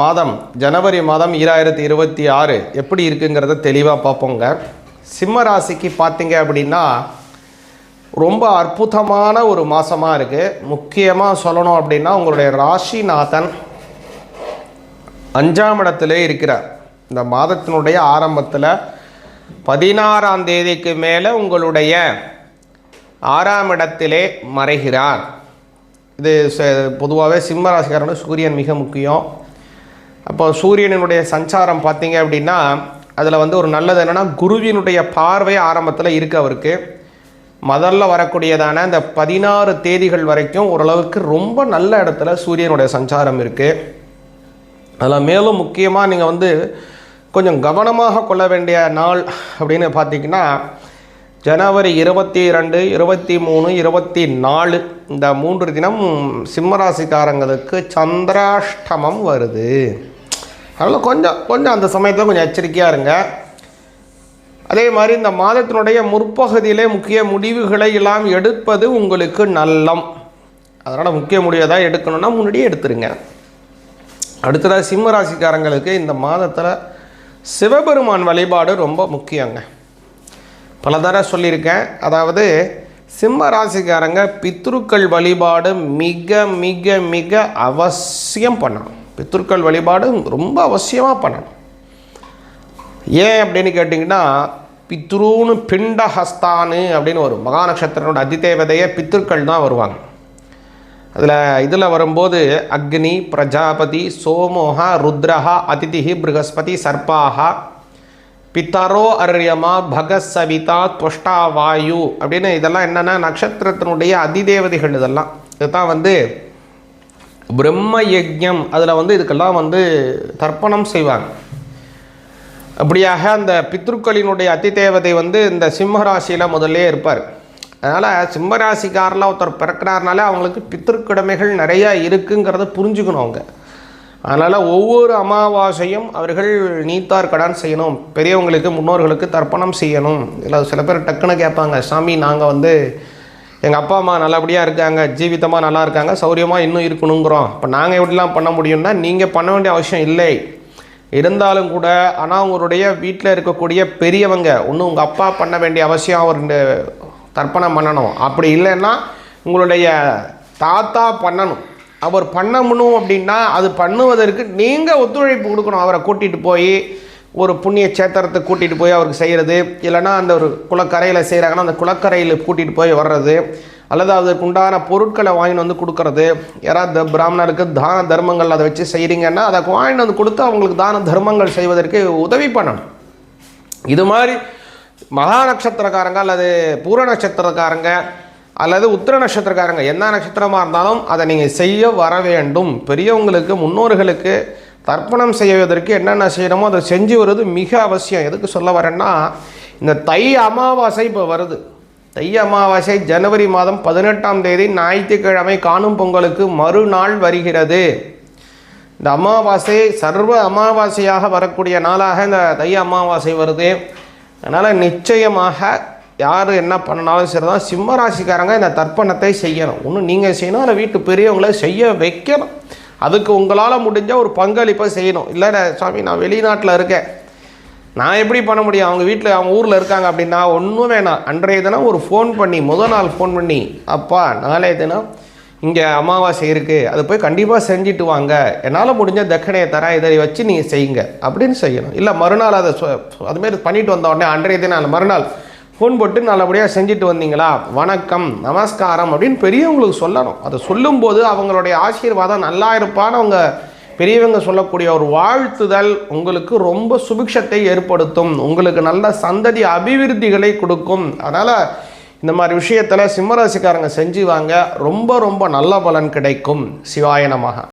மாதம் ஜனவரி மாதம் ஈராயிரத்தி இருபத்தி ஆறு எப்படி இருக்குங்கிறத தெளிவாக பார்ப்போங்க. சிம்ம ராசிக்கு பார்த்தீங்க அப்படின்னா ரொம்ப அற்புதமான ஒரு மாதமாக இருக்குது முக்கியமாக சொல்லணும் அப்படின்னா உங்களுடைய ராசிநாதன் அஞ்சாம் இடத்துல இருக்கிறார். இந்த மாதத்தினுடைய ஆரம்பத்தில் பதினாறாம் தேதிக்கு மேலே உங்களுடைய ஆறாம் இடத்திலே மறைகிறார். இது பொதுவாகவே சிம்ம சூரியன் மிக முக்கியம். அப்போ சூரியனுடைய சஞ்சாரம் பார்த்தீங்க அப்படின்னா அதில் வந்து ஒரு நல்லது என்னென்னா குருவினுடைய பார்வை ஆரம்பத்தில் இருக்குது அவருக்கு. முதல்ல வரக்கூடியதான இந்த பதினாறு தேதிகள் வரைக்கும் ஓரளவுக்கு ரொம்ப நல்ல இடத்துல சூரியனுடைய சஞ்சாரம் இருக்குது அதில் மேலும் முக்கியமாக நீங்கள் வந்து கொஞ்சம் கவனமாக கொள்ள வேண்டிய நாள் அப்படின்னு பார்த்தீங்கன்னா ஜனவரி இருபத்தி ரெண்டு இருபத்தி மூணு இருபத்தி நாலு இந்த மூன்று தினம் சிம்மராசிக்காரங்களுக்கு சந்திராஷ்டமம் வருது. அதனால் கொஞ்சம் கொஞ்சம் அந்த சமயத்தில் கொஞ்சம் எச்சரிக்கையாக இருங்க. அதே மாதிரி இந்த மாதத்தினுடைய முற்பகுதியிலே முக்கிய முடிவுகளை எல்லாம் எடுப்பது உங்களுக்கு நல்லம். அதனால் முக்கிய முடிவை தான் எடுக்கணும்னா முன்னாடியே எடுத்துருங்க. அடுத்ததாக சிம்ம ராசிக்காரங்களுக்கு இந்த மாதத்தில் சிவபெருமான் வழிபாடு ரொம்ப முக்கியங்க. பல தடவை சொல்லியிருக்கேன். அதாவது சிம்ம ராசிக்காரங்க பித்ருக்கள் வழிபாடு மிக மிக மிக அவசியம் பண்ணணும். பித்ருக்கள் வழிபாடு ரொம்ப அவசியமாக பண்ணணும். ஏன் அப்படின்னு கேட்டிங்கன்னா பித்ருன்னு பிண்டஹஸ்தானு அப்படின்னு ஒரு மகா நட்சத்திரனோட அதிதேவதையே பித்ருக்கள் தான் வருவாங்க. அதில் இதில் வரும்போது அக்னி பிரஜாபதி சோமோகா ருத்ரஹா அதிதிஹி ப்ரகஸ்பதி சர்பாகா பித்தரோ அரியமா பகத் சவிதா துவஷ்டா வாயு அப்படின்னு இதெல்லாம் என்னென்னா நட்சத்திரத்தினுடைய அதிதேவதைகள் இதெல்லாம். இதுதான் வந்து பிரம்ம யஜ்யம் அதில் வந்து இதுக்கெல்லாம் வந்து தர்ப்பணம் செய்வாங்க. அப்படியாக அந்த பித்ருக்களினுடைய அத்தி தேவதை வந்து இந்த சிம்மராசியில் முதல்லே இருப்பார். அதனால் சிம்மராசிக்காரில் ஒருத்தர் பிறக்கிறாருனாலே அவங்களுக்கு பித்திருக்கடமைகள் நிறையா இருக்குங்கிறத புரிஞ்சுக்கணும் அவங்க. அதனால் ஒவ்வொரு அமாவாசையும் அவர்கள் நீத்தார் கடன் செய்யணும். பெரியவங்களுக்கு முன்னோர்களுக்கு தர்ப்பணம் செய்யணும். இல்லை சில பேர் டக்குன்னு கேட்பாங்க சாமி நாங்கள் வந்து எங்கள் அப்பா அம்மா நல்லபடியாக இருக்காங்க ஜீவிதமாக நல்லா இருக்காங்க சௌரியமாக இன்னும் இருக்கணுங்கிறோம். இப்போ நாங்கள் எப்படிலாம் பண்ண முடியும்னா நீங்கள் பண்ண வேண்டிய அவசியம் இல்லை. இருந்தாலும் கூட ஆனால் உங்களுடைய வீட்டில் இருக்கக்கூடிய பெரியவங்க ஒன்றும் உங்கள் அப்பா பண்ண வேண்டிய அவசியம் அவர் தர்ப்பணம் பண்ணணும். அப்படி இல்லைன்னா உங்களுடைய தாத்தா பண்ணணும். அவர் பண்ணணும் அப்படின்னா அது பண்ணுவதற்கு நீங்கள் ஒத்துழைப்பு கொடுக்கணும். அவரை கூட்டிகிட்டு போய் ஒரு புண்ணிய சேத்திரத்தை கூட்டிகிட்டு போய் அவருக்கு செய்கிறது இல்லைனா அந்த ஒரு குளக்கரையில் செய்கிறாங்கன்னா அந்த குளக்கரையில் கூட்டிகிட்டு போய் வர்றது அல்லது அதற்கு உண்டான பொருட்களை வாங்கிட்டு வந்து கொடுக்கறது. யாராவது பிராமணருக்கு தான தர்மங்கள் அதை வச்சு செய்கிறீங்கன்னா அதை வாங்கிட்டு வந்து கொடுத்து அவங்களுக்கு தான தர்மங்கள் செய்வதற்கு உதவி பண்ணணும். இது மாதிரி மகா நட்சத்திரக்காரங்க அல்லது பூர நட்சத்திரக்காரங்க அல்லது உத்திர நட்சத்திரக்காரங்க என்ன நட்சத்திரமாக இருந்தாலும் அதை நீங்கள் செய்ய வர வேண்டும். பெரியவங்களுக்கு முன்னோர்களுக்கு தர்ப்பணம் செய்வதற்கு என்னென்ன செய்யணுமோ அதை செஞ்சு வருவது மிக அவசியம். எதுக்கு சொல்ல வரேன்னா இந்த தை அமாவாசை இப்போ வருது. தை அமாவாசை ஜனவரி மாதம் பதினெட்டாம் தேதி ஞாயிற்றுக்கிழமை காணும் பொங்கலுக்கு மறுநாள் வருகிறது. இந்த அமாவாசை சர்வ அமாவாசையாக வரக்கூடிய நாளாக இந்த தை அமாவாசை வருது. அதனால் நிச்சயமாக யார் என்ன பண்ணாலும் சரி தான் சிம்மராசிக்காரங்க இந்த தர்ப்பணத்தை செய்யணும். ஒன்று நீங்கள் செய்யணும் அதை வீட்டு பெரியவங்கள செய்ய வைக்கணும். அதுக்கு உங்களால் முடிஞ்ச ஒரு பங்களிப்பை செய்யணும். இல்லை சாமி நான் வெளிநாட்டில் இருக்கேன். நான் எப்படி பண்ண முடியும்? அவங்க வீட்டில் அவங்க ஊரில் இருக்காங்க அப்படின்னா ஒன்றும் வேணாம். அன்றைய தினம் ஒரு ஃபோன் பண்ணி முதல் நாள் ஃபோன் பண்ணி அப்பா நாளைய தினம் இங்கே அமாவாசை இருக்குது அது போய் கண்டிப்பாக செஞ்சுட்டு வாங்க. என்னால் முடிஞ்ச தட்சணையை தரேன். இதை வச்சு நீங்கள் செய்யுங்க. அப்படின்னு செய்யணும். இல்லை மறுநாள் அதை அதுமாரி பண்ணிட்டு வந்த உடனே அன்றைய தினம் மறுநாள் ஃபோன் போட்டு நல்லபடியாக செஞ்சுட்டு வந்தீங்களா? வணக்கம் நமஸ்காரம் அப்படின்னு பெரியவங்களுக்கு சொல்லணும். அதை சொல்லும்போது அவங்களுடைய ஆசீர்வாதம் நல்லா இருப்பான்னு அவங்க பெரியவங்க சொல்லக்கூடிய ஒரு வாழ்த்துதல் உங்களுக்கு ரொம்ப சுபிக்ஷத்தை ஏற்படுத்தும். உங்களுக்கு நல்ல சந்ததி அபிவிருத்திகளை கொடுக்கும். அதனால் இந்த மாதிரி விஷயத்தில் சிம்மராசிக்காரங்க செஞ்சு வாங்க ரொம்ப ரொம்ப நல்ல பலன் கிடைக்கும். சிவாயனமாக